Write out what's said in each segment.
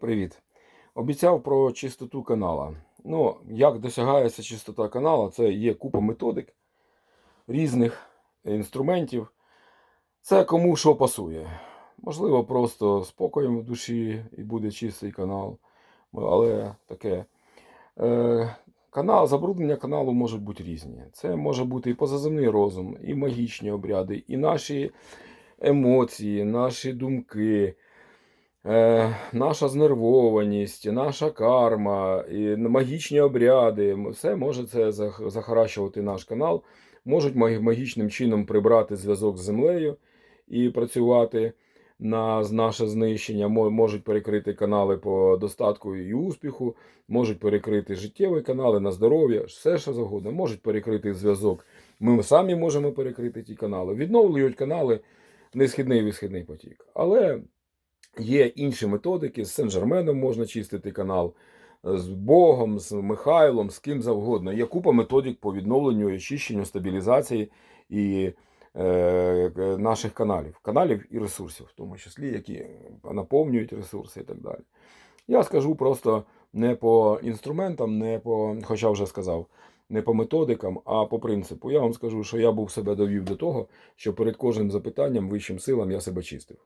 Привіт. Обіцяв про чистоту канала. Ну, як досягається чистота канала, це є купа методик різних інструментів. Це кому що пасує. Можливо, просто спокоєм в душі і буде чистий канал. Але таке. Е, канал, забруднення каналу можуть бути різні. Це може бути і позаземний розум, і магічні обряди, і наші емоції, наші думки. Е, наша знервованість, наша карма, і магічні обряди, все може це захаращувати наш канал, можуть магічним чином прибрати зв'язок з землею і працювати на наше знищення, можуть перекрити канали по достатку і успіху, можуть перекрити життєві канали на здоров'я, все що завгодно, можуть перекрити зв'язок. Ми самі можемо перекрити ті канали, відновлюють канали несхідний і висхідний потік. Але Є інші методики, з Сен-Жерменом можна чистити канал, з Богом, з Михайлом, з ким завгодно. Є купа методик по відновленню очищенню, стабілізації і е, е, наших каналів, каналів і ресурсів, в тому числі, які наповнюють ресурси і так далі. Я скажу просто не по інструментам, не по, хоча вже сказав, не по методикам, а по принципу. Я вам скажу, що я був себе довів до того, що перед кожним запитанням вищим силам я себе чистив.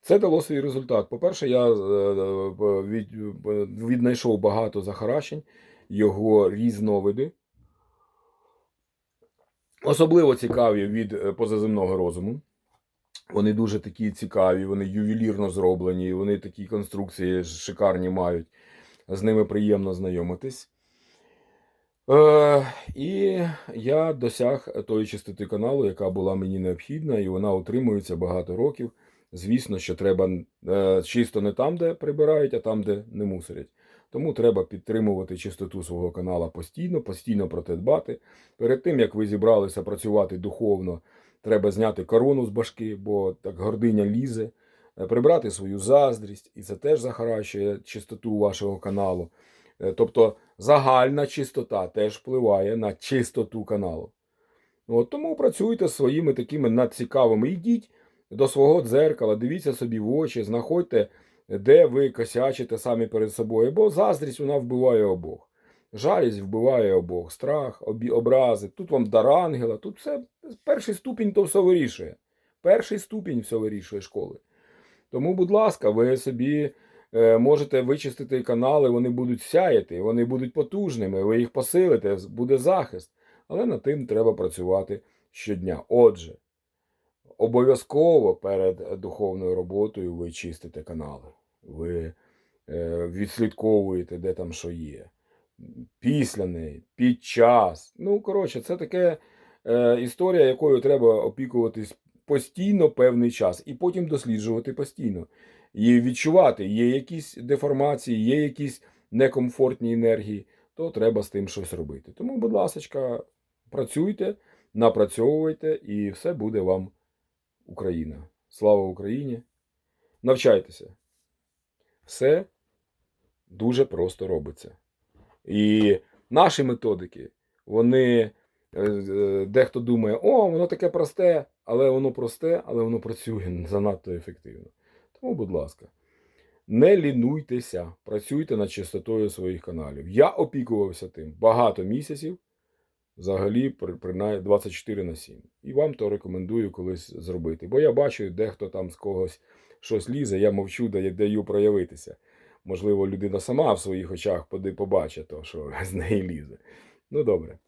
Це дало свій результат. По-перше, я е, е, е, віднайшов багато захаращень, його різновиди. Особливо цікаві від позаземного розуму. Вони дуже такі цікаві, вони ювелірно зроблені, вони такі конструкції шикарні мають. З ними приємно знайомитись. Е, і я досяг тої чистоти каналу, яка була мені необхідна, і вона утримується багато років. Звісно, що треба е, чисто не там, де прибирають, а там, де не мусорять. Тому треба підтримувати чистоту свого канала постійно, постійно про те дбати. Перед тим, як ви зібралися працювати духовно, треба зняти корону з башки, бо так гординя лізе, е, прибрати свою заздрість, і це теж захаращує чистоту вашого каналу. Е, Тобто загальна чистота теж впливає на чистоту каналу. От, тому працюйте з своїми такими надцікавими. Йдіть до свого дзеркала, дивіться собі в очі, знаходьте, де ви косячите самі перед собою, бо заздрість вона вбиває обох. Жалість вбиває обох, страх, образи. Тут вам дар ангела, тут все перший ступінь то все вирішує. Перший ступінь все вирішує школи. Тому, будь ласка, ви собі е, можете вичистити канали, вони будуть сяяти, вони будуть потужними, ви їх посилите, буде захист. Але над тим треба працювати щодня. Отже, обов'язково перед духовною роботою ви чистите канали. Ви е, відслідковуєте, де там що є. Після неї, під час. Ну, коротше, це таке е, історія, якою треба опікуватись постійно певний час, і потім досліджувати постійно. І відчувати, є якісь деформації, є якісь некомфортні енергії, то треба з тим щось робити. Тому, будь ласка, працюйте, напрацьовуйте, і все буде вам Україна. Слава Україні! Навчайтеся. Все дуже просто робиться. І наші методики, вони е, е, дехто думає, о, воно таке просте, але воно просте, але воно працює занадто ефективно. Тому, будь ласка, не лінуйтеся, працюйте над чистотою своїх каналів. Я опікувався тим багато місяців, взагалі, при- принаймні 24 на 7. І вам то рекомендую колись зробити. Бо я бачу, дехто там з когось щось лізе, я мовчу, даю проявитися. Можливо, людина сама в своїх очах побачить то, що з неї лізе. Ну добре.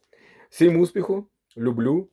Всім успіху, люблю,